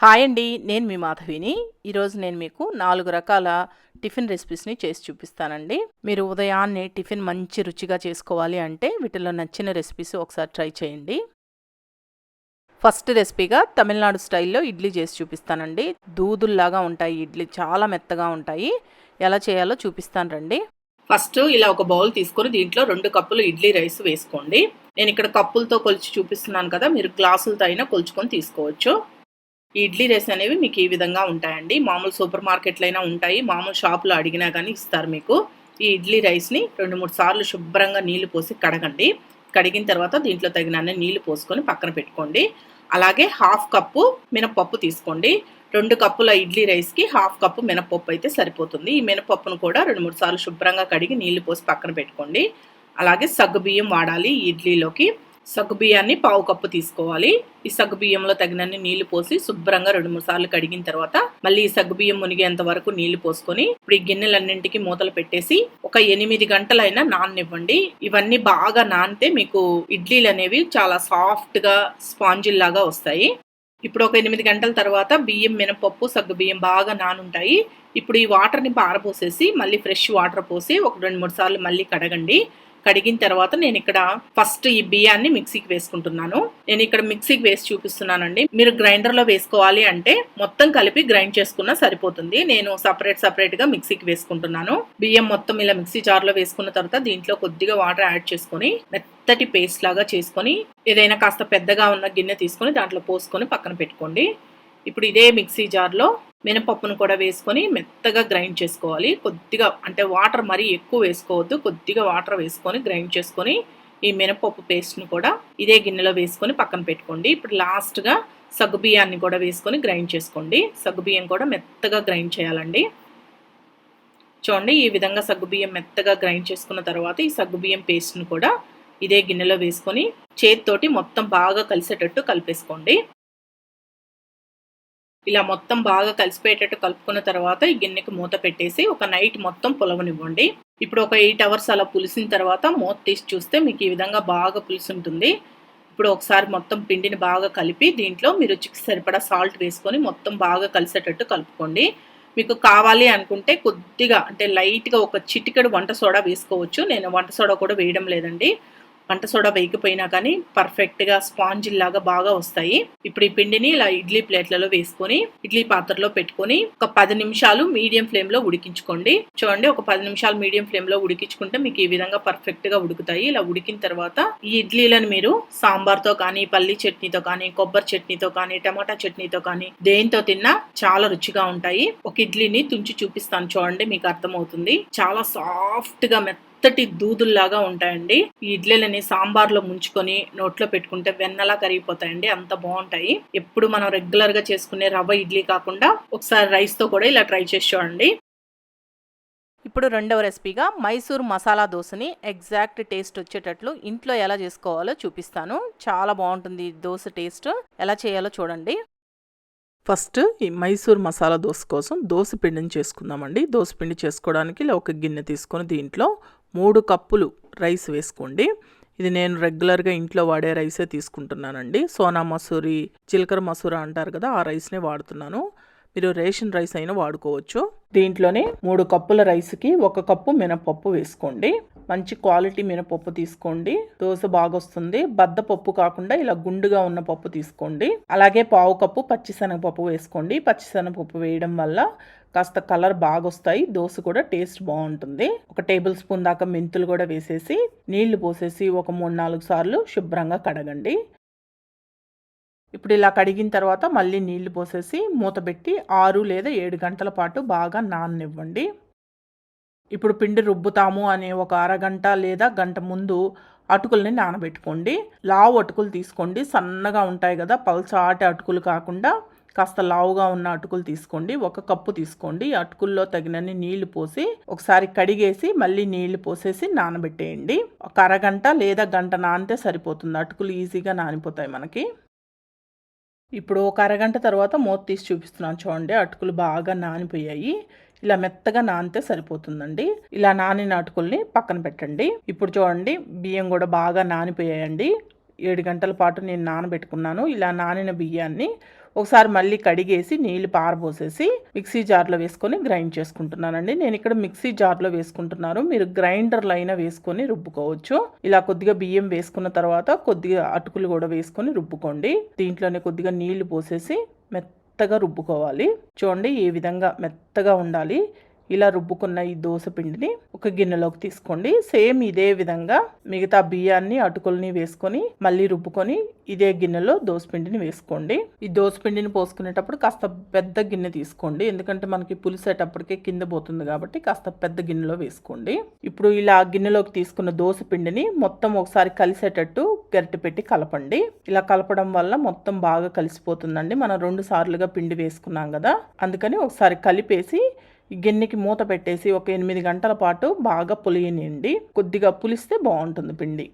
Hi అండి నేను మీ మాధవిని. ఈరోజు నేను మీకు నాలుగు రకాల టిఫిన్ రెసిపీస్ని చేసి చూపిస్తానండి. మీరు ఉదయాన్నే టిఫిన్ మంచి రుచిగా చేసుకోవాలి అంటే వీటిలో నచ్చిన రెసిపీస్ ఒకసారి ట్రై చేయండి. ఫస్ట్ రెసిపీగా తమిళనాడు స్టైల్లో ఇడ్లీ చేసి చూపిస్తానండి. దూదుల్లాగా ఉంటాయి ఇడ్లీ చాలా మెత్తగా ఉంటాయి. ఎలా చేయాలో చూపిస్తాను రండి. ఫస్ట్ ఇలా ఒక బౌల్ తీసుకొని దీంట్లో రెండు కప్పులు ఇడ్లీ రైస్ వేసుకోండి. నేను ఇక్కడ కప్పులతో కొలిచి చూపిస్తున్నాను కదా మీరు గ్లాసులతో అయినా కొలుచుకొని తీసుకోవచ్చు. ఈ ఇడ్లీ రైస్ అనేవి మీకు ఈ విధంగా ఉంటాయండి. మామూలు సూపర్ మార్కెట్లో అయినా ఉంటాయి. మామూలు షాపులో అడిగినా కానీ ఇస్తారు మీకు. ఈ ఇడ్లీ రైస్ని రెండు మూడు సార్లు శుభ్రంగా నీళ్ళు పోసి కడగండి. కడిగిన తర్వాత దీంట్లో తగినన్ని నీళ్ళు పోసుకొని పక్కన పెట్టుకోండి. అలాగే హాఫ్ కప్పు మినపప్పు తీసుకోండి. రెండు కప్పుల ఇడ్లీ రైస్కి హాఫ్ కప్పు మినపప్పు అయితే సరిపోతుంది. ఈ మినపప్పును కూడా రెండు మూడు సార్లు శుభ్రంగా కడిగి నీళ్ళు పోసి పక్కన పెట్టుకోండి. అలాగే సగ్గు బియ్యం వాడాలి ఈ ఇడ్లీలోకి. సగ్గుబియ్యాన్ని పావు కప్పు తీసుకోవాలి. ఈ సగ్గుబియ్యంలో తగినన్ని నీళ్ళు పోసి శుభ్రంగా రెండు మూడు సార్లు కడిగిన తర్వాత మళ్ళీ ఈ సగ్గు బియ్యం మునిగేంత వరకు నీళ్ళు పోసుకొని ఇప్పుడు ఈ గిన్నెలన్నింటికి మూతలు పెట్టేసి ఒక ఎనిమిది గంటలైనా నాననివ్వండి. ఇవన్నీ బాగా నానితే మీకు ఇడ్లీలు అనేవి చాలా సాఫ్ట్గా స్పాంజిల్ లాగా వస్తాయి. ఇప్పుడు ఒక ఎనిమిది గంటల తర్వాత బియ్యం మినపప్పు సగ్గుబియ్యం బాగా నానుంటాయి. ఇప్పుడు ఈ వాటర్ని పారపోసేసి మళ్ళీ ఫ్రెష్ వాటర్ పోసి ఒక రెండు మూడు సార్లు మళ్ళీ కడగండి. కడిగిన తర్వాత నేను ఇక్కడ ఫస్ట్ ఈ బియ్యాన్ని మిక్సీకి వేసుకుంటున్నాను. నేను ఇక్కడ మిక్సీకి వేసి చూపిస్తున్నానండి. మీరు గ్రైండర్లో వేసుకోవాలి అంటే మొత్తం కలిపి గ్రైండ్ చేసుకున్నా సరిపోతుంది. నేను సపరేట్ సపరేట్గా మిక్సీకి వేసుకుంటున్నాను. బియ్యం మొత్తం ఇలా మిక్సీ జార్లో వేసుకున్న తర్వాత దీంట్లో కొద్దిగా వాటర్ యాడ్ చేసుకొని మెత్తటి పేస్ట్ లాగా చేసుకొని ఏదైనా కాస్త పెద్దగా ఉన్న గిన్నె తీసుకొని దాంట్లో పోసుకొని పక్కన పెట్టుకోండి. ఇప్పుడు ఇదే మిక్సీ జార్లో మినపప్పును కూడా వేసుకొని మెత్తగా గ్రైండ్ చేసుకోవాలి. కొద్దిగా అంటే వాటర్ మరీ ఎక్కువ వేసుకోవద్దు. కొద్దిగా వాటర్ వేసుకొని గ్రైండ్ చేసుకొని ఈ మినపప్పు పేస్ట్ని కూడా ఇదే గిన్నెలో వేసుకొని పక్కన పెట్టుకోండి. ఇప్పుడు లాస్ట్గా సగ్గుబియ్యాన్ని కూడా వేసుకొని గ్రైండ్ చేసుకోండి. సగ్గుబియ్యం కూడా మెత్తగా గ్రైండ్ చేయాలండి. చూడండి ఈ విధంగా సగ్గుబియ్యం మెత్తగా గ్రైండ్ చేసుకున్న తర్వాత ఈ సగ్గుబియ్యం పేస్ట్ను కూడా ఇదే గిన్నెలో వేసుకొని చేతితోటి మొత్తం బాగా కలిసేటట్టు కలిపేసుకోండి. ఇలా మొత్తం బాగా కలిసిపోయేటట్టు కలుపుకున్న తర్వాత ఈ గిన్నెకి మూత పెట్టేసి ఒక నైట్ మొత్తం పులవనివ్వండి. ఇప్పుడు ఒక ఎయిట్ అవర్స్ అలా పులిసిన తర్వాత మూత తీసి చూస్తే మీకు ఈ విధంగా బాగా పులిసి ఉంటుంది ఇప్పుడు ఒకసారి మొత్తం పిండిని బాగా కలిపి దీంట్లో మీరు రుచికి సరిపడా సాల్ట్ వేసుకొని మొత్తం బాగా కలిసేటట్టు కలుపుకోండి. మీకు కావాలి అనుకుంటే కొద్దిగా అంటే లైట్గా ఒక చిటికెడు వంట సోడా వేసుకోవచ్చు. నేను వంట సోడా కూడా వేయడం లేదండి. వంట సోడా వేయకపోయినా కానీ పర్ఫెక్ట్గా స్పాంజ్ లాగా బాగా వస్తాయి. ఇప్పుడు ఈ పిండిని ఇలా ఇడ్లీ ప్లేట్లలో వేసుకొని ఇడ్లీ పాత్రలో పెట్టుకొని ఒక పది నిమిషాలు మీడియం ఫ్లేమ్లో ఉడికించుకోండి. చూడండి ఒక పది నిమిషాలు మీడియం ఫ్లేమ్లో ఉడికించుకుంటే మీకు ఈ విధంగా పర్ఫెక్ట్గా ఉడుకుతాయి. ఇలా ఉడికిన తర్వాత ఈ ఇడ్లీలను మీరు సాంబార్తో కానీ పల్లి చట్నీతో కానీ కొబ్బరి చట్నీతో కానీ టమాటా చట్నీతో కానీ దేంతో తిన్నా చాలా రుచిగా ఉంటాయి. ఒక ఇడ్లీని తుంచి చూపిస్తాను చూడండి మీకు అర్థమవుతుంది. చాలా సాఫ్ట్గా మెత్త మెత్తటి దూదుల్లాగా ఉంటాయండి. ఈ ఇడ్లీలని సాంబార్లో ముంచుకొని నోట్లో పెట్టుకుంటే వెన్నలా కరిగిపోతాయండి. అంత బాగుంటాయి. ఎప్పుడు మనం రెగ్యులర్గా చేసుకునే రవ్వ ఇడ్లీ కాకుండా ఒకసారి రైస్తో కూడా ఇలా ట్రై చేసి చూడండి. ఇప్పుడు రెండవ రెసిపీగా మైసూర్ మసాలా దోశని ఎగ్జాక్ట్ టేస్ట్ వచ్చేటట్లు ఇంట్లో ఎలా చేసుకోవాలో చూపిస్తాను. చాలా బాగుంటుంది దోశ టేస్ట్. ఎలా చేయాలో చూడండి. ఫస్ట్ ఈ మైసూర్ మసాలా దోశ కోసం దోశ పిండిని చేసుకుందామండి. దోశ పిండి చేసుకోవడానికి ఇలా ఒక గిన్నె తీసుకొని దీంట్లో మూడు కప్పులు రైస్ వేసుకోండి. ఇది నేను రెగ్యులర్గా ఇంట్లో వాడే రైసే తీసుకుంటున్నానండి. సోనా మసూరి చిలకర మసూర అంటారు కదా ఆ రైస్నే వాడుతున్నాను. మీరు రేషన్ రైస్ అయినా వాడుకోవచ్చు. దీంట్లోనే మూడు కప్పుల రైస్కి ఒక కప్పు మినపప్పు వేసుకోండి. మంచి క్వాలిటీ మినపప్పు తీసుకోండి. దోశ బాగొస్తుంది. బద్ద పప్పు కాకుండా ఇలా గుండుగా ఉన్న పప్పు తీసుకోండి. అలాగే పావు కప్పు పచ్చిశనగపప్పు వేసుకోండి. పచ్చిశనగపప్పు వేయడం వల్ల కాస్త కలర్ బాగా వస్తాయి దోశ కూడా టేస్ట్ బాగుంటుంది. ఒక టేబుల్ స్పూన్ దాకా మెంతులు కూడా వేసేసి నీళ్ళు పోసేసి ఒక మూడు నాలుగు సార్లు శుభ్రంగా కడగండి. ఇప్పుడు ఇలా కడిగిన తర్వాత మళ్ళీ నీళ్ళు పోసేసి మూతబెట్టి ఆరు లేదా ఏడు గంటల పాటు బాగా నాననివ్వండి. ఇప్పుడు పిండి రుబ్బుతాము అనే ఒక అరగంట లేదా గంట ముందు అటుకుల్ని నానబెట్టుకోండి. లావు అటుకులు తీసుకోండి. సన్నగా ఉంటాయి కదా పల్చాటి అటుకులు కాకుండా కాస్త లావుగా ఉన్న అటుకులు తీసుకోండి. ఒక కప్పు తీసుకోండి. అటుకుల్లో తగినన్ని నీళ్ళు పోసి ఒకసారి కడిగేసి మళ్ళీ నీళ్ళు పోసేసి నానబెట్టేయండి. ఒక అరగంట లేదా గంట నానితే సరిపోతుంది. అటుకులు ఈజీగా నానిపోతాయి మనకి. ఇప్పుడు ఒక అరగంట తర్వాత మూత తీసి చూపిస్తున్నాను చూడండి. అటుకులు బాగా నానిపోయాయి. ఇలా మెత్తగా నానితే సరిపోతుందండి. ఇలా నానిన అటుకుల్ని పక్కన పెట్టండి. ఇప్పుడు చూడండి బియ్యం కూడా బాగా నానిపోయాయండి. ఏడు గంటల పాటు నేను నానబెట్టుకున్నాను. ఇలా నానిన బియ్యాన్ని ఒకసారి మళ్ళీ కడిగేసి నీళ్ళు పారబోసేసి మిక్సీ జార్లో వేసుకొని గ్రైండ్ చేసుకుంటున్నానండి. నేను ఇక్కడ మిక్సీ జార్లో వేసుకుంటున్నాను మీరు గ్రైండర్లో అయినా వేసుకొని రుబ్బుకోవచ్చు. ఇలా కొద్దిగా బియ్యం వేసుకున్న తర్వాత కొద్దిగా అటుకులు కూడా వేసుకొని రుబ్బుకోండి. దీంట్లోనే కొద్దిగా నీళ్ళు పోసేసి మెత్తగా రుబ్బుకోవాలి. చూడండి ఏ విధంగా మెత్తగా ఉండాలి. ఇలా రుబ్బుకున్న ఈ దోశ పిండిని ఒక గిన్నెలోకి తీసుకోండి. సేమ్ ఇదే విధంగా మిగతా బియ్యాన్ని అటుకుల్ని వేసుకొని మళ్ళీ రుబ్బుకొని ఇదే గిన్నెలో దోశ పిండిని వేసుకోండి. ఈ దోశ పిండిని పోసుకునేటప్పుడు కాస్త పెద్ద గిన్నె తీసుకోండి. ఎందుకంటే మనకి పులిసేటప్పటికే కింద పోతుంది కాబట్టి కాస్త పెద్ద గిన్నెలో వేసుకోండి. ఇప్పుడు ఇలా గిన్నెలోకి తీసుకున్న దోశ పిండిని మొత్తం ఒకసారి కలిసేటట్టు గరిటె పెట్టి కలపండి. ఇలా కలపడం వల్ల మొత్తం బాగా కలిసిపోతుందండి. మనం రెండు సార్లుగా పిండి వేసుకున్నాం కదా అందుకని ఒకసారి కలిపేసి గిన్నెకి మూత పెట్టేసి ఒక ఎనిమిది గంటల పాటు బాగా పులియనియండి. కొద్దిగా పులిస్తే బాగుంటుంది పిండి.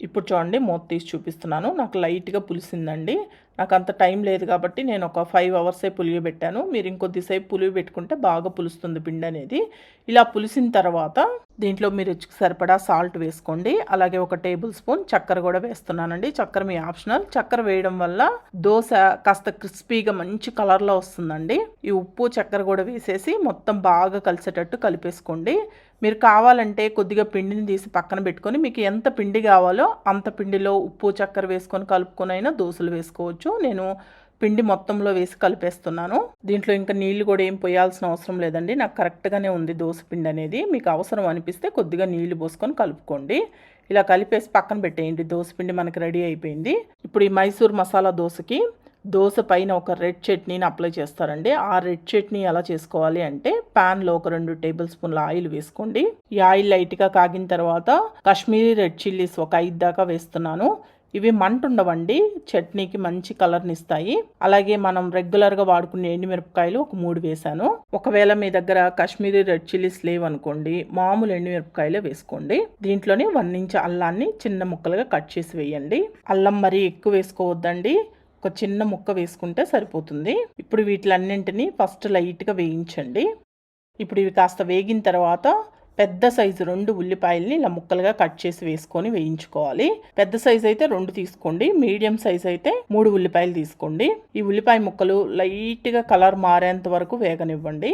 ఇప్పుడు చూడండి మూత తీసి చూపిస్తున్నాను. నాకు లైట్గా పులిసిందండి. నాకు అంత టైం లేదు కాబట్టి నేను ఒక ఫైవ్ అవర్సే పులియబెట్టాను. మీరు ఇంకొద్దిసేపు పులివి పెట్టుకుంటే బాగా పులుస్తుంది పిండి అనేది. ఇలా పులిసిన తర్వాత దీంట్లో మీరు రుచికి సరిపడా సాల్ట్ వేసుకోండి. అలాగే ఒక టేబుల్ స్పూన్ చక్కెర కూడా వేస్తున్నానండి. చక్కెర మీ ఆప్షనల్. చక్కెర వేయడం వల్ల దోశ కాస్త క్రిస్పీగా మంచి కలర్లో వస్తుందండి. ఈ ఉప్పు చక్కెర కూడా వేసేసి మొత్తం బాగా కలిసేటట్టు కలిపేసుకోండి. మీరు కావాలంటే కొద్దిగా పిండిని తీసి పక్కన పెట్టుకొని మీకు ఎంత పిండి కావాలో అంత పిండిలో ఉప్పు చక్కెర వేసుకొని కలుపుకొని అయినా దోశలు వేసుకోవచ్చు. నేను పిండి మొత్తంలో వేసి కలిపేస్తున్నాను. దీంట్లో ఇంకా నీళ్ళు కూడా ఏం పోయాల్సిన అవసరం లేదండి. నాకు కరెక్ట్గానే ఉంది దోశ పిండి అనేది. మీకు అవసరం అనిపిస్తే కొద్దిగా నీళ్ళు పోసుకొని కలుపుకోండి. ఇలా కలిపేసి పక్కన పెట్టేయండి. దోశ పిండి మనకి రెడీ అయిపోయింది. ఇప్పుడు ఈ మైసూర్ మసాలా దోశకి దోశ పైన ఒక రెడ్ చట్నీని అప్లై చేస్తారండి. ఆ రెడ్ చట్నీ ఎలా చేసుకోవాలి అంటే ప్యాన్లో ఒక రెండు టేబుల్ స్పూన్ల ఆయిల్ వేసుకోండి. ఈ ఆయిల్ లైట్గా కాగిన తర్వాత కాశ్మీరీ రెడ్ చిల్లీస్ ఒక ఐదు దాకా వేస్తున్నాను. ఇవి మంట ఉండవండి చట్నీకి మంచి కలర్ని ఇస్తాయి. అలాగే మనం రెగ్యులర్గా వాడుకునే ఎండుమిరపకాయలు ఒక మూడు వేశాను. ఒకవేళ మీ దగ్గర కాశ్మీరీ రెడ్ చిల్లీస్ లేవనుకోండి మామూలు ఎండుమిరపకాయలే వేసుకోండి. దీంట్లోనే వన్ ఇంచ్ అల్లాన్ని చిన్న ముక్కలుగా కట్ చేసి వేయండి. అల్లం మరీ ఎక్కువ వేసుకోవద్దండి. ఒక చిన్న ముక్క వేసుకుంటే సరిపోతుంది. ఇప్పుడు వీటిలన్నింటినీ ఫస్ట్ లైట్గా వేయించండి. ఇప్పుడు ఇవి కాస్త వేగిన తర్వాత పెద్ద సైజు రెండు ఉల్లిపాయల్ని ఇలా ముక్కలుగా కట్ చేసి వేసుకొని వేయించుకోవాలి. పెద్ద సైజు అయితే రెండు తీసుకోండి. మీడియం సైజ్ అయితే మూడు ఉల్లిపాయలు తీసుకోండి. ఈ ఉల్లిపాయ ముక్కలు లైట్గా కలర్ మారేంత వరకు వేగనివ్వండి.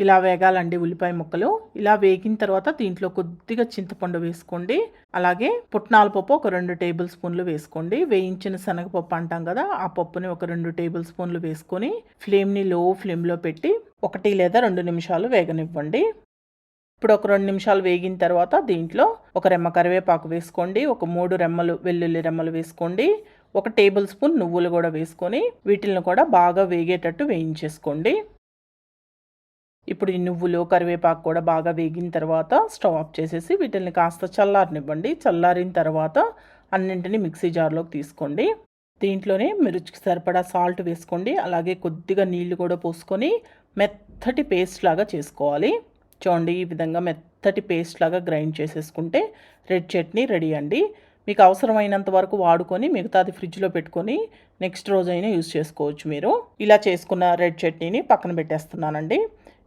ఇలా వేగాలండి ఉల్లిపాయ ముక్కలు. ఇలా వేగిన తర్వాత దీంట్లో కొద్దిగా చింతపండు వేసుకోండి. అలాగే పుట్నాల పప్పు ఒక రెండు టేబుల్ స్పూన్లు వేసుకోండి. వేయించిన శనగపప్పు అంటాం కదా ఆ పప్పుని ఒక రెండు టేబుల్ స్పూన్లు వేసుకొని ఫ్లేమ్ని లో ఫ్లేమ్లో పెట్టి ఒకటి లేదా రెండు నిమిషాలు వేగనివ్వండి. ఇప్పుడు ఒక రెండు నిమిషాలు వేగిన తర్వాత దీంట్లో ఒక రెమ్మ కరివేపాకు వేసుకోండి. ఒక మూడు రెమ్మలు వెల్లుల్లి రెమ్మలు వేసుకోండి. ఒక టేబుల్ స్పూన్ నువ్వులు కూడా వేసుకొని వీటిని కూడా బాగా వేగేటట్టు వేయించేసుకోండి. ఇప్పుడు ఈ నువ్వులు కరివేపాకు కూడా బాగా వేగిన తర్వాత స్టవ్ ఆఫ్ చేసేసి వీటిని కాస్త చల్లారనివ్వండి. చల్లారిన తర్వాత అన్నింటినీ మిక్సీ జార్లోకి తీసుకోండి. దీంట్లోనే మిరుచికి సరిపడా సాల్ట్ వేసుకోండి. అలాగే కొద్దిగా నీళ్ళు కూడా పోసుకొని మెత్తటి పేస్ట్ లాగా చేసుకోవాలి. చూడండి ఈ విధంగా మెత్తటి పేస్ట్ లాగా గ్రైండ్ చేసేసుకుంటే రెడ్ చట్నీ రెడీ అండి. మీకు అవసరమైనంత వరకు వాడుకొని మిగతాది ఫ్రిడ్జ్లో పెట్టుకొని నెక్స్ట్ రోజైనా యూస్ చేసుకోవచ్చు మీరు. ఇలా చేసుకున్న రెడ్ చట్నీని పక్కన పెట్టేస్తున్నానండి.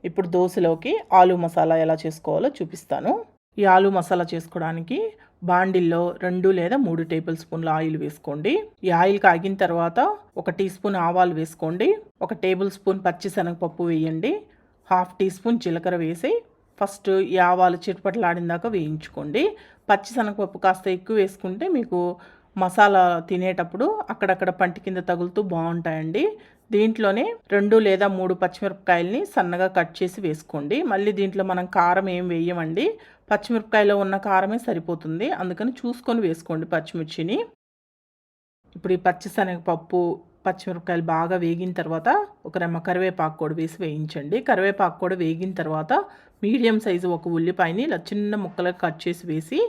ఇప్పుడు దోశలోకి ఆలు మసాలా ఎలా చేసుకోవాలో చూపిస్తాను. ఈ ఆలు మసాలా చేసుకోవడానికి బాండిల్లో రెండు లేదా మూడు టేబుల్ స్పూన్ల ఆయిల్ వేసుకోండి. ఈ ఆయిల్ కాగిన తర్వాత ఒక టీ స్పూన్ ఆవాలు వేసుకోండి. ఒక టేబుల్ స్పూన్ పచ్చిశనగపప్పు వేయండి. హాఫ్ టీ స్పూన్ జీలకర్ర వేసి ఫస్ట్ ఈ ఆవాలు చిటపటలాడిన వేయించుకోండి. పచ్చిశనగపప్పు కాస్త ఎక్కువ వేసుకుంటే మీకు మసాలా తినేటప్పుడు అక్కడక్కడ పంటి కింద తగులుతూ బాగుంటాయండి. దీంట్లోనే రెండు లేదా మూడు పచ్చిమిరపకాయలని సన్నగా కట్ చేసి వేసుకోండి. మళ్ళీ దీంట్లో మనం కారం ఏం వేయమండి. పచ్చిమిరపకాయలో ఉన్న కారమే సరిపోతుంది. అందుకని చూసుకొని వేసుకోండి పచ్చిమిర్చిని. ఇప్పుడు ఈ పచ్చిశనగపప్పు పచ్చిమిరపకాయలు బాగా వేగిన తర్వాత ఒక రెమ్మ కరివేపాకు కూడా వేసి వేయించండి. కరివేపాకు కూడా వేగిన తర్వాత మీడియం సైజు ఒక ఉల్లిపాయని ఇలా చిన్న ముక్కలుగా కట్ చేసి వేసి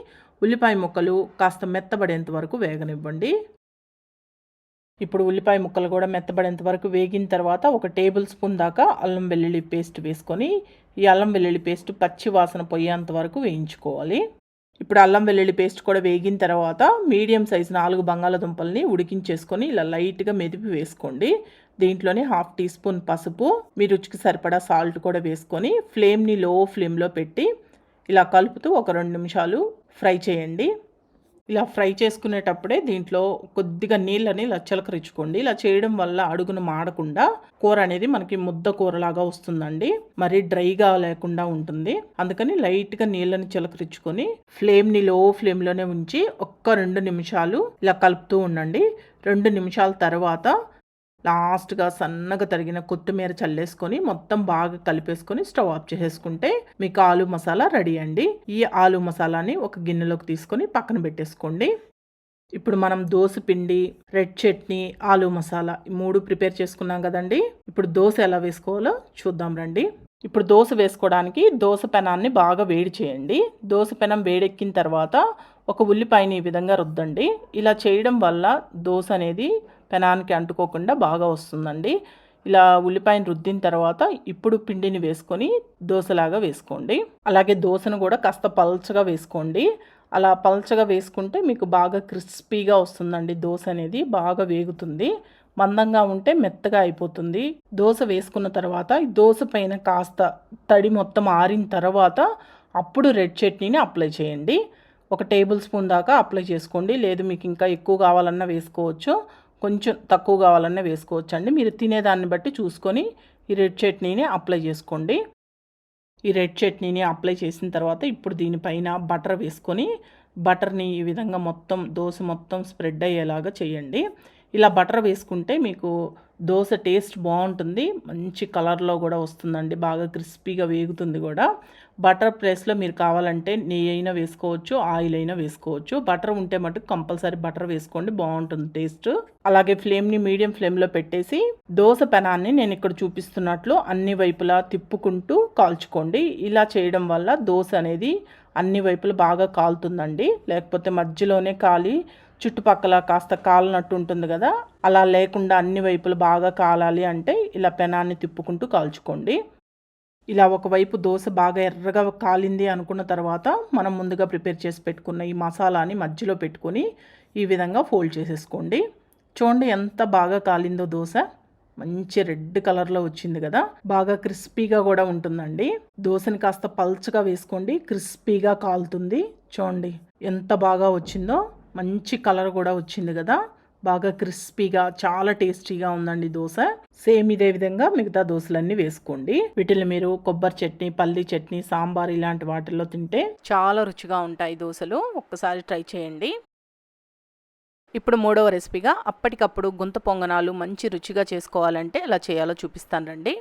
ఉల్లిపాయ ముక్కలు కాస్త మెత్తబడేంత వరకు వేగనివ్వండి. ఇప్పుడు ఉల్లిపాయ ముక్కలు కూడా మెత్తబడేంత వరకు వేగిన తర్వాత ఒక టేబుల్ స్పూన్ దాకా అల్లం వెల్లుల్లి పేస్ట్ వేసుకొని ఈ అల్లం వెల్లుల్లి పేస్ట్ పచ్చి వాసన పోయేంత వరకు వేయించుకోవాలి. ఇప్పుడు అల్లం వెల్లుల్లి పేస్ట్ కూడా వేగిన తర్వాత మీడియం సైజు నాలుగు బంగాళదుంపల్ని ఉడికించేసుకొని ఇలా లైట్గా మెదిపి వేసుకోండి. దీంట్లోనే హాఫ్ టీ స్పూన్ పసుపు మీ రుచికి సరిపడా సాల్ట్ కూడా వేసుకొని ఫ్లేమ్ని లో ఫ్లేమ్లో పెట్టి ఇలా కలుపుతూ ఒక రెండు నిమిషాలు ఫ్రై చేయండి. ఇలా ఫ్రై చేసుకునేటప్పుడే దీంట్లో కొద్దిగా నీళ్ళని ఇలా చిలకరించుకోండి. ఇలా చేయడం వల్ల అడుగును మాడకుండా కూర అనేది మనకి ముద్ద కూరలాగా వస్తుందండి. మరి డ్రైగా లేకుండా ఉంటుంది. అందుకని లైట్గా నీళ్ళని చిలకరించుకొని ఫ్లేమ్ని లో ఫ్లేమ్లోనే ఉంచి ఒక్క రెండు నిమిషాలు ఇలా కలుపుతూ ఉండండి. రెండు నిమిషాల తర్వాత లాస్ట్గా సన్నగా తరిగిన కొత్తిమీర చల్లేసుకొని మొత్తం బాగా కలిపేసుకొని స్టవ్ ఆఫ్ చేసేసుకుంటే మీకు ఆలు మసాలా రెడీ అండి. ఈ ఆలు మసాలాని ఒక గిన్నెలోకి తీసుకొని పక్కన పెట్టేసుకోండి. ఇప్పుడు మనం దోశ పిండి రెడ్ చట్నీ ఆలు మసాలా ఈ మూడు ప్రిపేర్ చేసుకున్నాం కదండి. ఇప్పుడు దోశ ఎలా వేసుకోవాలో చూద్దాం రండి. ఇప్పుడు దోశ వేసుకోవడానికి దోశ పెనాన్ని బాగా వేడి చేయండి. దోశ పెనం వేడెక్కిన తర్వాత ఒక ఉల్లిపాయని ఈ విధంగా రుద్దండి. ఇలా చేయడం వల్ల దోశ అనేది పెనానికి అంటుకోకుండా బాగా వస్తుందండి. ఇలా ఉల్లిపాయను రుద్దిన తర్వాత ఇప్పుడు పిండిని వేసుకొని దోశలాగా వేసుకోండి. అలాగే దోశను కూడా కాస్త పల్చగా వేసుకోండి. అలా పల్చగా వేసుకుంటే మీకు బాగా క్రిస్పీగా వస్తుందండి దోశ అనేది బాగా వేగుతుంది. మందంగా ఉంటే మెత్తగా అయిపోతుంది. దోశ వేసుకున్న తర్వాత దోశ పైన కాస్త తడి మొత్తం ఆరిన తర్వాత అప్పుడు రెడ్ చట్నీని అప్లై చేయండి. ఒక టేబుల్ స్పూన్ దాకా అప్లై చేసుకోండి. లేదు మీకు ఇంకా ఎక్కువ కావాలన్నా వేసుకోవచ్చు. కొంచెం తక్కువ కావాలన్నా వేసుకోవచ్చు అండి మీరు తినేదాన్ని బట్టి చూసుకొని ఈ రెడ్ చట్నీని అప్లై చేసుకోండి. ఈ రెడ్ చట్నీని అప్లై చేసిన తర్వాత ఇప్పుడు దీనిపైన బటర్ వేసుకొని బటర్ని ఈ విధంగా మొత్తం దోశ మొత్తం స్ప్రెడ్ అయ్యేలాగా చేయండి. ఇలా బటర్ వేసుకుంటే మీకు దోశ టేస్ట్ బాగుంటుంది. మంచి కలర్లో కూడా వస్తుందండి. బాగా క్రిస్పీగా వేగుతుంది కూడా. బటర్ ప్లేస్లో మీరు కావాలంటే నెయ్యి అయినా వేసుకోవచ్చు ఆయిల్ అయినా వేసుకోవచ్చు. బటర్ ఉంటే మటుకు కంపల్సరీ బటర్ వేసుకోండి. బాగుంటుంది టేస్ట్. అలాగే ఫ్లేమ్ని మీడియం ఫ్లేమ్లో పెట్టేసి దోశ పెనాన్ని నేను ఇక్కడ చూపిస్తున్నట్లు అన్ని వైపులా తిప్పుకుంటూ కాల్చుకోండి. ఇలా చేయడం వల్ల దోశ అనేది అన్ని వైపులు బాగా కాలుతుందండి. లేకపోతే మధ్యలోనే కాలి చుట్టుపక్కల కాస్త కాలినట్టు ఉంటుంది కదా అలా లేకుండా అన్ని వైపులు బాగా కాలాలి అంటే ఇలా పెనాన్ని తిప్పుకుంటూ కాల్చుకోండి. ఇలా ఒకవైపు దోశ బాగా ఎర్రగా కాలింది అనుకున్న తర్వాత మనం ముందుగా ప్రిపేర్ చేసి పెట్టుకున్న ఈ మసాలాని మధ్యలో పెట్టుకొని ఈ విధంగా ఫోల్డ్ చేసేసుకోండి. చూడండి ఎంత బాగా కాలిందో దోశ. మంచి రెడ్ కలర్లో వచ్చింది కదా. బాగా క్రిస్పీగా కూడా ఉంటుందండి. దోశని కాస్త పల్చగా వేసుకోండి. క్రిస్పీగా కాలుతుంది. చూడండి ఎంత బాగా వచ్చిందో. మంచి కలర్ కూడా వచ్చింది కదా. బాగా క్రిస్పీగా చాలా టేస్టీగా ఉందండి దోశ. సేమ్ ఇదే విధంగా మిగతా దోశలన్నీ వేసుకోండి. వీటిని మీరు కొబ్బరి చట్నీ పల్లి చట్నీ సాంబార్ ఇలాంటి వాటిల్లో తింటే చాలా రుచిగా ఉంటాయి దోశలు. ఒక్కసారి ట్రై చేయండి. ఇప్పుడు మూడవ రెసిపీగా అప్పటికప్పుడు గుంత పొంగనాలు మంచి రుచిగా చేసుకోవాలంటే ఎలా చేయాలో చూపిస్తాను రండి.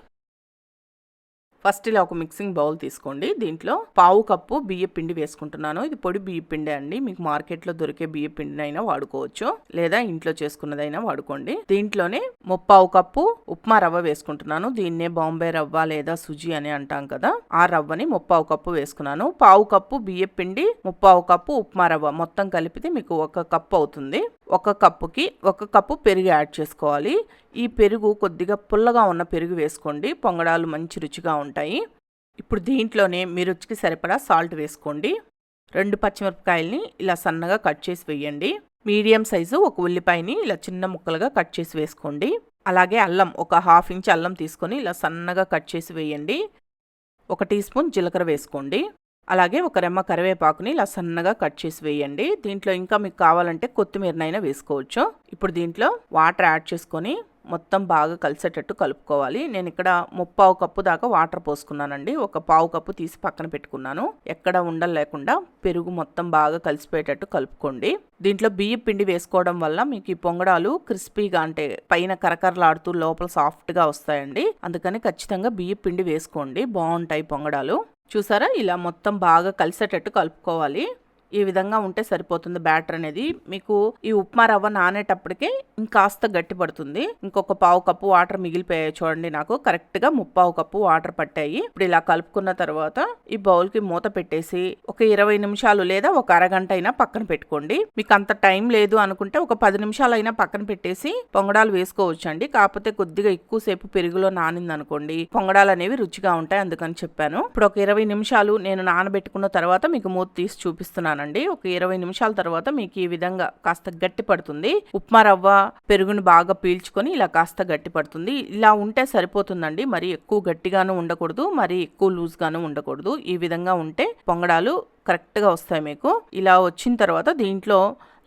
ఫస్ట్ ఇలా ఒక మిక్సింగ్ బౌల్ తీసుకోండి. దీంట్లో పావు కప్పు బియ్య పిండి వేసుకుంటున్నాను. ఇది పొడి బియ్య పిండి అండి. మీకు మార్కెట్లో దొరికే బియ్య పిండినైనా వాడుకోవచ్చు. లేదా ఇంట్లో చేసుకున్నదైనా వాడుకోండి. దీంట్లోనే ముప్పావు కప్పు ఉప్మా రవ్వ వేసుకుంటున్నాను. దీన్నే బాంబే రవ్వ లేదా సుజీ అని అంటాం కదా. ఆ రవ్వని ముప్పావు కప్పు వేసుకున్నాను. పావు కప్పు బియ్య పిండి ముప్పావు కప్పు ఉప్మా రవ్వ మొత్తం కలిపితే మీకు ఒక కప్పు అవుతుంది. ఒక కప్పుకి ఒక కప్పు పెరుగు యాడ్ చేసుకోవాలి. ఈ పెరుగు కొద్దిగా పుల్లగా ఉన్న పెరుగు వేసుకోండి. పొంగడాలు మంచి రుచిగా ఉంటాయి. ఇప్పుడు దీంట్లోనే మీ రుచికి సరిపడా సాల్ట్ వేసుకోండి. రెండు పచ్చిమిరపకాయల్ని ఇలా సన్నగా కట్ చేసి వేయండి. మీడియం సైజు ఒక ఉల్లిపాయని ఇలా చిన్న ముక్కలుగా కట్ చేసి వేసుకోండి. అలాగే అల్లం ఒక హాఫ్ ఇంచ్ అల్లం తీసుకొని ఇలా సన్నగా కట్ చేసి వేయండి. ఒక టీ స్పూన్ జీలకర్ర వేసుకోండి. అలాగే ఒక రెమ్మ కరివేపాకుని ఇలా సన్నగా కట్ చేసి వేయండి. దీంట్లో ఇంకా మీకు కావాలంటే కొత్తిమీరనైనా వేసుకోవచ్చు. ఇప్పుడు దీంట్లో వాటర్ యాడ్ చేసుకొని మొత్తం బాగా కలిసేటట్టు కలుపుకోవాలి. నేను ఇక్కడ ముప్పావు కప్పు దాకా వాటర్ పోసుకున్నానండి. ఒక పావు కప్పు తీసి పక్కన పెట్టుకున్నాను. ఎక్కడ ఉండలు లేకుండా పెరుగు మొత్తం బాగా కలిసిపోయేటట్టు కలుపుకోండి. దీంట్లో బియ్యం పిండి వేసుకోవడం వల్ల మీకు ఈ పొంగడాలు క్రిస్పీగా అంటే పైన కరకరలాడుతూ లోపల సాఫ్ట్గా వస్తాయండి. అందుకని ఖచ్చితంగా బియ్యం పిండి వేసుకోండి. బాగుంటాయి పొంగడాలు. చూసారా? ఇలా మొత్తం బాగా కలిసేటట్టు కలుపుకోవాలి. ఈ విధంగా ఉంటే సరిపోతుంది బ్యాటర్ అనేది. మీకు ఈ ఉప్మా రవ్వ నానేటప్పటికే ఇంకాస్త గట్టి పడుతుంది. ఇంకొక పావు కప్పు వాటర్ మిగిలిపోయాయి చూడండి నాకు. కరెక్ట్గా ముప్పావు కప్పు వాటర్ పట్టాయి. ఇప్పుడు ఇలా కలుపుకున్న తర్వాత ఈ బౌల్కి మూత పెట్టేసి ఒక ఇరవై నిమిషాలు లేదా ఒక అరగంట అయినా పక్కన పెట్టుకోండి. మీకు అంత టైం లేదు అనుకుంటే ఒక పది నిమిషాలు అయినా పక్కన పెట్టేసి పొంగడాలు వేసుకోవచ్చు అండి కాకపోతే కొద్దిగా ఎక్కువసేపు పెరుగులో నానింది అనుకోండి పొంగడాలు అనేవి రుచిగా ఉంటాయి అందుకని చెప్పాను. ఇప్పుడు ఒక ఇరవై నిమిషాలు నేను నానబెట్టుకున్న తర్వాత మీకు మూత తీసి చూపిస్తున్నాను. ఉంచుతున్నానండి ఒక ఇరవై నిమిషాల తర్వాత మీకు ఈ విధంగా కాస్త గట్టి పడుతుంది. ఉప్మా రవ్వ పెరుగును బాగా పీల్చుకొని ఇలా కాస్త గట్టి పడుతుంది. ఇలా ఉంటే సరిపోతుందండి. మరి ఎక్కువ గట్టిగాను ఉండకూడదు మరి ఎక్కువ లూజ్గాను ఉండకూడదు. ఈ విధంగా ఉంటే పొంగడాలు కరెక్ట్గా వస్తాయి మీకు. ఇలా వచ్చిన తర్వాత దీంట్లో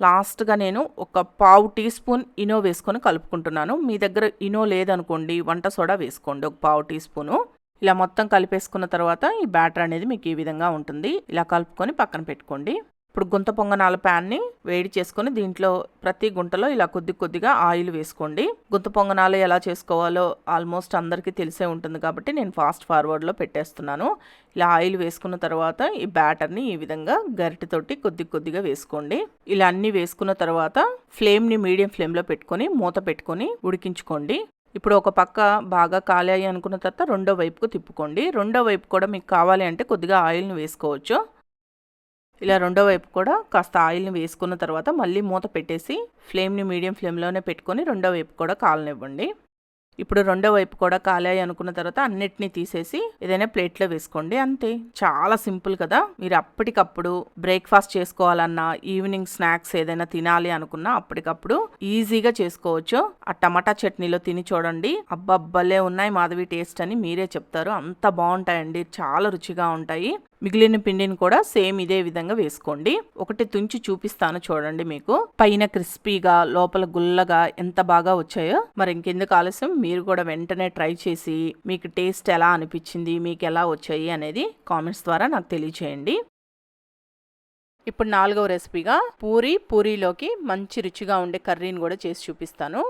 లాస్ట్గా నేను ఒక పావు టీ స్పూన్ ఇనో వేసుకొని కలుపుకుంటున్నాను. మీ దగ్గర ఇనో లేదనుకోండి వంట సోడా వేసుకోండి. ఒక పావు టీ స్పూను. ఇలా మొత్తం కలిపేసుకున్న తర్వాత ఈ బ్యాటర్ అనేది మీకు ఈ విధంగా ఉంటుంది. ఇలా కలుపుకొని పక్కన పెట్టుకోండి. ఇప్పుడు గుంత పొంగనాల ప్యాన్ని వేడి చేసుకొని దీంట్లో ప్రతి గుంటలో ఇలా కొద్ది కొద్దిగా ఆయిల్ వేసుకోండి. గుంత పొంగనాలు ఎలా చేసుకోవాలో ఆల్మోస్ట్ అందరికీ తెలిసే ఉంటుంది కాబట్టి నేను ఫాస్ట్ ఫార్వర్డ్లో పెట్టేస్తున్నాను. ఇలా ఆయిల్ వేసుకున్న తర్వాత ఈ బ్యాటర్ని ఈ విధంగా గరిటెతోటి కొద్ది కొద్దిగా వేసుకోండి. ఇలా అన్నీ వేసుకున్న తర్వాత ఫ్లేమ్ని మీడియం ఫ్లేమ్లో పెట్టుకొని మూత పెట్టుకొని ఉడికించుకోండి. ఇప్పుడు ఒక పక్క బాగా కాలాయి అనుకున్న తర్వాత రెండో వైపుకు తిప్పుకోండి. రెండో వైపు కూడా మీకు కావాలి అంటే కొద్దిగా ఆయిల్ని వేసుకోవచ్చు. ఇలా రెండో వైపు కూడా కాస్త ఆయిల్ని వేసుకున్న తర్వాత మళ్ళీ మూత పెట్టేసి ఫ్లేమ్ని మీడియం ఫ్లేమ్లోనే పెట్టుకొని రెండో వైపు కూడా కాలనివ్వండి ఇప్పుడు రెండో వైపు కూడా కాలాయి అనుకున్న తర్వాత అన్నిటినీ తీసేసి ఏదైనా ప్లేట్లో వేసుకోండి అంతే. చాలా సింపుల్ కదా. మీరు అప్పటికప్పుడు బ్రేక్ఫాస్ట్ చేసుకోవాలన్నా ఈవినింగ్ స్నాక్స్ ఏదైనా తినాలి అనుకున్నా అప్పటికప్పుడు ఈజీగా చేసుకోవచ్చు. ఆ టమాటా చట్నీలో తిని చూడండి. అబ్బబ్బలే ఉన్నాయి మాధవి టేస్ట్ అని మీరే చెప్తారు. అంత బాగుంటాయండి. చాలా రుచిగా ఉంటాయి. మిగిలిన పిండిని కూడా సేమ్ ఇదే విధంగా వేసుకోండి. ఒకటి తుంచి చూపిస్తాను చూడండి మీకు. పైన క్రిస్పీగా లోపల గుల్లగా ఎంత బాగా వచ్చాయో. మరి ఇంకెందుకు ఆలస్యం? మీరు కూడా వెంటనే ట్రై చేసి మీకు టేస్ట్ ఎలా అనిపించింది మీకు ఎలా వచ్చాయి అనేది కామెంట్స్ ద్వారా నాకు తెలియచేయండి. ఇప్పుడు నాలుగవ రెసిపీగా పూరి పూరీలోకి మంచి రుచిగా ఉండే కర్రీని కూడా చేసి చూపిస్తాను.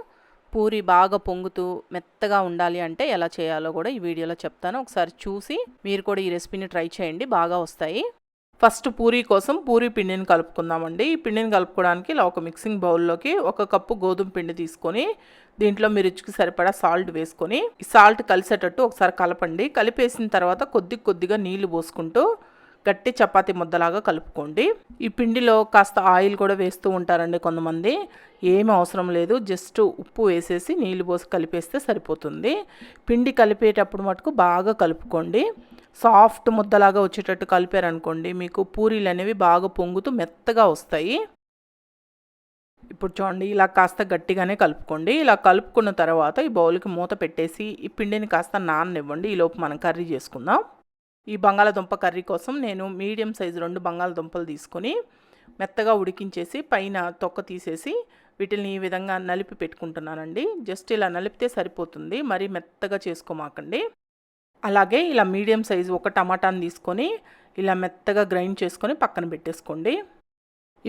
పూరి బాగా పొంగుతూ మెత్తగా ఉండాలి అంటే ఎలా చేయాలో కూడా ఈ వీడియోలో చెప్తాను. ఒకసారి చూసి మీరు కూడా ఈ రెసిపీని ట్రై చేయండి బాగా వస్తాయి. ఫస్ట్ పూరీ కోసం పూరీ పిండిని కలుపుకుందామండి. ఈ పిండిని కలుపుకోవడానికి ఇలా ఒక మిక్సింగ్ బౌల్లోకి ఒక కప్పు గోధుమ పిండి తీసుకొని దీంట్లో మీ రుచికి సరిపడా సాల్ట్ వేసుకొని ఈ సాల్ట్ కలిసేటట్టు ఒకసారి కలపండి. కలిపేసిన తర్వాత కొద్ది కొద్దిగా నీళ్ళు పోసుకుంటూ గట్టి చపాతీ ముద్దలాగా కలుపుకోండి. ఈ పిండిలో కాస్త ఆయిల్ కూడా వేస్తూ ఉంటారండి కొంతమంది. ఏమి అవసరం లేదు. జస్ట్ ఉప్పు వేసేసి నీళ్ళు పోసి కలిపేస్తే సరిపోతుంది. పిండి కలిపేటప్పుడు మటుకు బాగా కలుపుకోండి. సాఫ్ట్ ముద్దలాగా వచ్చేటట్టు కలిపారనుకోండి మీకు పూరీలు అనేవి బాగా పొంగుతూ మెత్తగా వస్తాయి. ఇప్పుడు చూడండి ఇలా కాస్త గట్టిగానే కలుపుకోండి. ఇలా కలుపుకున్న తర్వాత ఈ బౌల్కి మూత పెట్టేసి ఈ పిండిని కాస్త నాననివ్వండి. ఈలోపు మనం కర్రీ చేసుకుందాం. ఈ బంగాళదుంప కర్రీ కోసం నేను మీడియం సైజు రెండు బంగాళదుంపలు తీసుకొని మెత్తగా ఉడికించేసి పైన తొక్క తీసేసి వీటిని ఈ విధంగా నలిపి పెట్టుకుంటున్నానండి. జస్ట్ ఇలా నలిపితే సరిపోతుంది. మరి మెత్తగా చేసుకోమాకండి. అలాగే ఇలా మీడియం సైజు ఒక టమాటాని తీసుకొని ఇలా మెత్తగా గ్రైండ్ చేసుకొని పక్కన పెట్టేసుకోండి.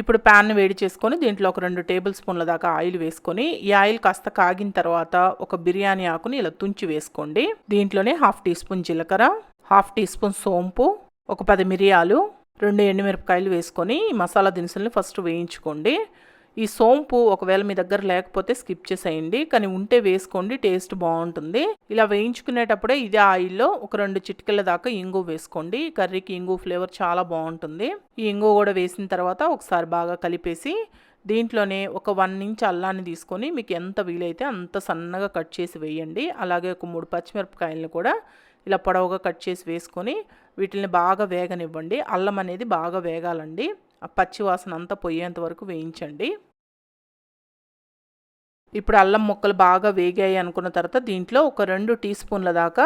ఇప్పుడు ప్యాన్ వేడి చేసుకొని దీంట్లో ఒక రెండు టేబుల్ స్పూన్ల దాకా ఆయిల్ వేసుకొని ఈ ఆయిల్ కాస్త కాగిన తర్వాత ఒక బిర్యానీ ఆకుని ఇలా తుంచి వేసుకోండి. దీంట్లోనే హాఫ్ టీ స్పూన్ జీలకర్ర హాఫ్ టీ స్పూన్ సోంపు ఒక పది మిరియాలు రెండు ఎండుమిరపకాయలు వేసుకొని ఈ మసాలా దినుసుల్ని ఫస్ట్ వేయించుకోండి. ఈ సోంపు ఒకవేళ మీ దగ్గర లేకపోతే స్కిప్ చేసేయండి కానీ ఉంటే వేసుకోండి టేస్ట్ బాగుంటుంది. ఇలా వేయించుకునేటప్పుడే ఇదే ఆయిల్లో ఒక రెండు చిటికల దాకా ఇంగు వేసుకోండి. కర్రీకి ఇంగు ఫ్లేవర్ చాలా బాగుంటుంది. ఈ ఇంగు కూడా వేసిన తర్వాత ఒకసారి బాగా కలిపేసి దీంట్లోనే ఒక వన్ ఇంచ్ అల్లాన్ని తీసుకొని మీకు ఎంత వీలైతే అంత సన్నగా కట్ చేసి వేయండి. అలాగే ఒక మూడు పచ్చిమిరపకాయలను కూడా ఇలా పొడవుగా కట్ చేసి వేసుకొని వీటిని బాగా వేగనివ్వండి. అల్లం అనేది బాగా వేగాలండి. ఆ పచ్చి వాసన అంతా పోయేంత వరకు వేయించండి. ఇప్పుడు అల్లం ముక్కలు బాగా వేగాయి అనుకున్న తర్వాత దీంట్లో ఒక రెండు టీ స్పూన్ల దాకా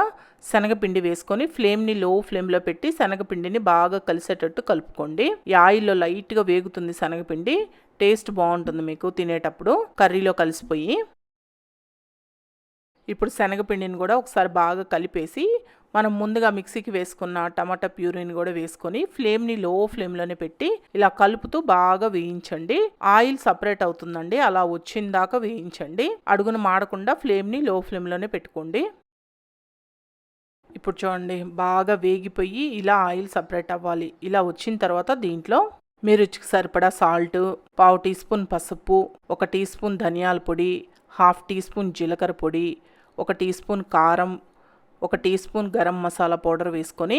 శనగపిండి వేసుకొని ఫ్లేమ్ని లో ఫ్లేమ్లో పెట్టి శనగపిండిని బాగా కలిసేటట్టు కలుపుకోండి. ఈ ఆయిల్లో లైట్గా వేగుతుంది శనగపిండి. టేస్ట్ బాగుంటుంది మీకు తినేటప్పుడు. కర్రీలో కలిసిపోయి. ఇప్పుడు శనగపిండిని కూడా ఒకసారి బాగా కలిపేసి మనం ముందుగా మిక్సీకి వేసుకున్న టమాటా ప్యూరీని కూడా వేసుకొని ఫ్లేమ్ని లో ఫ్లేమ్లోనే పెట్టి ఇలా కలుపుతూ బాగా వేయించండి. ఆయిల్ సపరేట్ అవుతుందండి. అలా వచ్చిన దాకా వేయించండి. అడుగును మాడకుండా ఫ్లేమ్ని లో ఫ్లేమ్లోనే పెట్టుకోండి. ఇప్పుడు చూడండి బాగా వేగిపోయి ఇలా ఆయిల్ సపరేట్ అవ్వాలి. ఇలా వచ్చిన తర్వాత దీంట్లో మీ రుచికి సరిపడా సాల్ట్ పావు టీ స్పూన్ పసుపు ఒక టీ స్పూన్ ధనియాల పొడి హాఫ్ టీ స్పూన్ జీలకర్ర పొడి ఒక టీ స్పూన్ కారం ఒక teaspoon garam masala powder వేసుకొని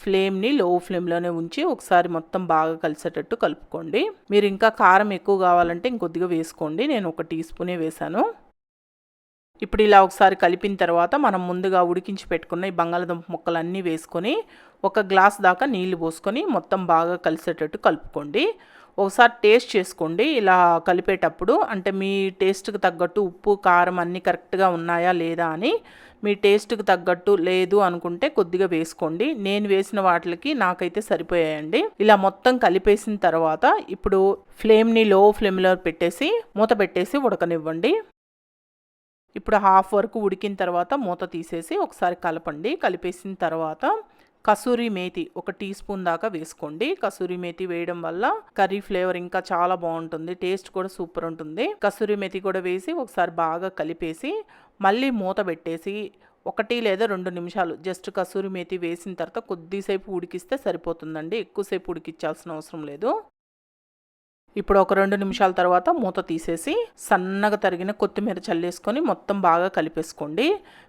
ఫ్లేమ్ని లో ఫ్లేమ్లోనే ఉంచి ఒకసారి మొత్తం బాగా కలిసేటట్టు కలుపుకోండి. మీరు ఇంకా కారం ఎక్కువ కావాలంటే ఇంకొద్దిగా వేసుకోండి. నేను ఒక టీ స్పూనే వేశాను. ఇప్పుడు ఇలా ఒకసారి కలిపిన తర్వాత మనం ముందుగా ఉడికించి పెట్టుకున్న ఈ బంగాళదుంప ముక్కలన్నీ వేసుకొని ఒక గ్లాస్ దాకా నీళ్ళు పోసుకొని మొత్తం బాగా కలిసేటట్టు కలుపుకోండి. ఒకసారి టేస్ట్ చేసుకోండి. ఇలా కలిపేటప్పుడు అంటే మీ టేస్ట్కి తగ్గట్టు ఉప్పు కారం అన్నీ కరెక్ట్గా ఉన్నాయా లేదా అని మీ టేస్ట్కి తగ్గట్టు లేదు అనుకుంటే కొద్దిగా వేసుకోండి. నేను వేసిన వాటికి నాకైతే సరిపోయాయండి. ఇలా మొత్తం కలిపేసిన తర్వాత ఇప్పుడు ఫ్లేమ్ని లో ఫ్లేమ్లో పెట్టేసి మూత పెట్టేసి ఉడకనివ్వండి. ఇప్పుడు హాఫ్ వరకు ఉడికిన తర్వాత మూత తీసేసి ఒకసారి కలపండి. కలిపేసిన తర్వాత కసూరి మేతి ఒక టీ స్పూన్ దాకా వేసుకోండి. కసూరి మేతి వేయడం వల్ల కర్రీ ఫ్లేవర్ ఇంకా చాలా బాగుంటుంది. టేస్ట్ కూడా సూపర్ ఉంటుంది. కసూరి మేతి కూడా వేసి ఒకసారి బాగా కలిపేసి మళ్ళీ మూత పెట్టేసి ఒకటి లేదా రెండు నిమిషాలు జస్ట్ కసూరి మేతి వేసిన తర్వాత కొద్దిసేపు ఉడికిస్తే సరిపోతుందండి. ఎక్కువసేపు ఉడికించాల్సిన అవసరం లేదు. ఇప్పుడు ఒక రెండు నిమిషాల తర్వాత మూత తీసేసి సన్నగా తరిగిన కొత్తిమీర చల్లేసుకొని మొత్తం బాగా కలిపేసుకోండి.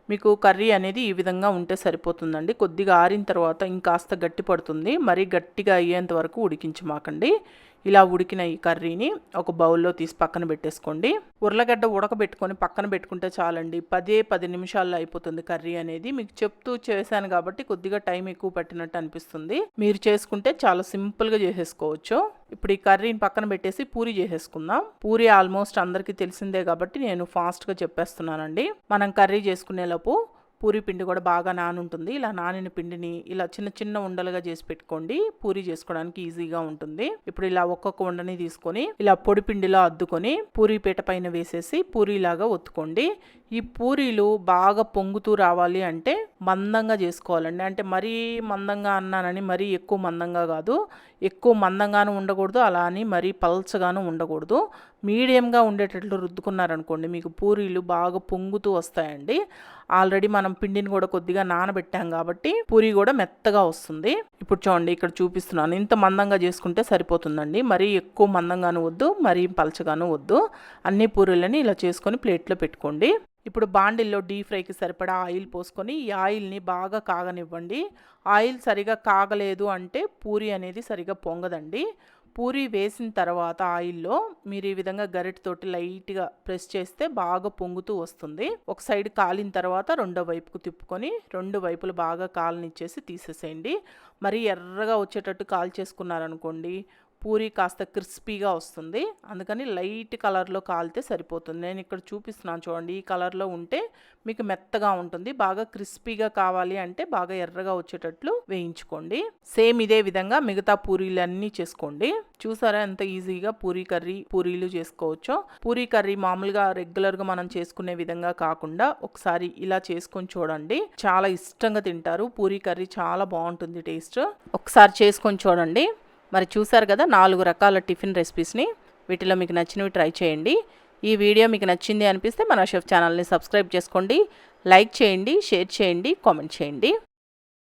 మీకు కర్రీ అనేది ఈ విధంగా ఉంటే సరిపోతుందండి. కొద్దిగా ఆరిన తర్వాత ఇంకాస్త గట్టి పడుతుంది. మరీ గట్టిగా అయ్యేంత వరకు ఉడికించమాకండి. ఇలా ఉడికిన ఈ కర్రీని ఒక బౌల్లో తీసి పక్కన పెట్టేసుకోండి. ఉర్లగడ్డ ఉడకబెట్టుకొని పక్కన పెట్టుకుంటే చాలండి. పదే పది నిమిషాల్లో అయిపోతుంది కర్రీ అనేది. మీకు చెప్తూ చేశాను కాబట్టి కొద్దిగా టైం ఎక్కువ పట్టినట్టు అనిపిస్తుంది. మీరు చేసుకుంటే చాలా సింపుల్గా చేసేసుకోవచ్చు. ఇప్పుడు ఈ కర్రీని పక్కన పెట్టేసి పూరి చేసేసుకుందాం. పూరి ఆల్మోస్ట్ అందరికీ తెలిసిందే కాబట్టి నేను ఫాస్ట్గా చెప్పేస్తున్నానండి. మనం కర్రీ చేసుకునేలోపు పూరి పిండి కూడా బాగా నానుంటుంది. ఇలా నానిన పిండిని ఇలా చిన్న చిన్న ఉండలుగా చేసి పెట్టుకోండి. పూరి చేసుకోవడానికి ఈజీగా ఉంటుంది. ఇప్పుడు ఇలా ఒక్కొక్క ఉండని తీసుకొని ఇలా పొడి పిండిలో అద్దుకొని పూరి పీట పైన వేసేసి పూరిలాగా ఒత్తుకోండి. ఈ పూరీలు బాగా పొంగుతూ రావాలి అంటే మందంగా చేసుకోవాలండి. అంటే మరీ మందంగా అన్నానని మరీ ఎక్కువ మందంగా కాదు. ఎక్కువ మందంగాను ఉండకూడదు. అలా అని మరీ పల్చగాను ఉండకూడదు. మీడియంగా ఉండేటట్లు రుద్దుకున్నారనుకోండి మీకు పూరీలు బాగా పొంగుతూ వస్తాయండి. ఆల్రెడీ మనం పిండిని కూడా కొద్దిగా నానబెట్టాం కాబట్టి పూరి కూడా మెత్తగా వస్తుంది. ఇప్పుడు చూడండి ఇక్కడ చూపిస్తున్నాను. ఇంత మందంగా చేసుకుంటే సరిపోతుందండి. మరీ ఎక్కువ మందంగాను వద్దు మరీ పలచగాను వద్దు. అన్ని పూరీలని ఇలా చేసుకొని ప్లేట్లో పెట్టుకోండి. ఇప్పుడు బాండిల్లో డీప్ ఫ్రైకి సరిపడా ఆయిల్ పోసుకొని ఈ ఆయిల్ని బాగా కాగనివ్వండి. ఆయిల్ సరిగా కాగలేదు అంటే పూరి అనేది సరిగా పొంగదండి. పూరి వేసిన తర్వాత ఆయిల్లో మీరు ఈ విధంగా గరిటతోటి లైట్గా ప్రెస్ చేస్తే బాగా పొంగుతూ వస్తుంది. ఒక సైడ్ కాలిన తర్వాత రెండో వైపుకు తిప్పుకొని రెండు వైపులు బాగా కాలనిచ్చేసి తీసేసేయండి. మరి ఎర్రగా వచ్చేటట్టు కాల్ చేసుకున్నారనుకోండి పూరి కాస్త క్రిస్పీగా వస్తుంది. అందుకని లైట్ కలర్లో కాలితే సరిపోతుంది. నేను ఇక్కడ చూపిస్తున్నాను చూడండి. ఈ కలర్లో ఉంటే మీకు మెత్తగా ఉంటుంది. బాగా క్రిస్పీగా కావాలి అంటే బాగా ఎర్రగా వచ్చేటట్లు వేయించుకోండి. సేమ్ ఇదే విధంగా మిగతా పూరీలు అన్నీ చేసుకోండి. చూసారా ఎంత ఈజీగా పూరీ కర్రీ పూరీలు చేసుకోవచ్చో? పూరీ కర్రీ మామూలుగా రెగ్యులర్గా మనం చేసుకునే విధంగా కాకుండా ఒకసారి ఇలా చేసుకొని చూడండి. చాలా ఇష్టంగా తింటారు. పూరీ కర్రీ చాలా బాగుంటుంది టేస్ట్. ఒకసారి చేసుకొని చూడండి. మరి చూసారు కదా నాలుగు రకాల టిఫిన్ రెసిపీస్ని. వీటిలో మీకు నచ్చినవి ట్రై చేయండి. ఈ వీడియో మీకు నచ్చింది అనిపిస్తే మన షెఫ్ ఛానల్ని సబ్స్క్రైబ్ చేసుకోండి. లైక్ చేయండి షేర్ చేయండి కామెంట్ చేయండి.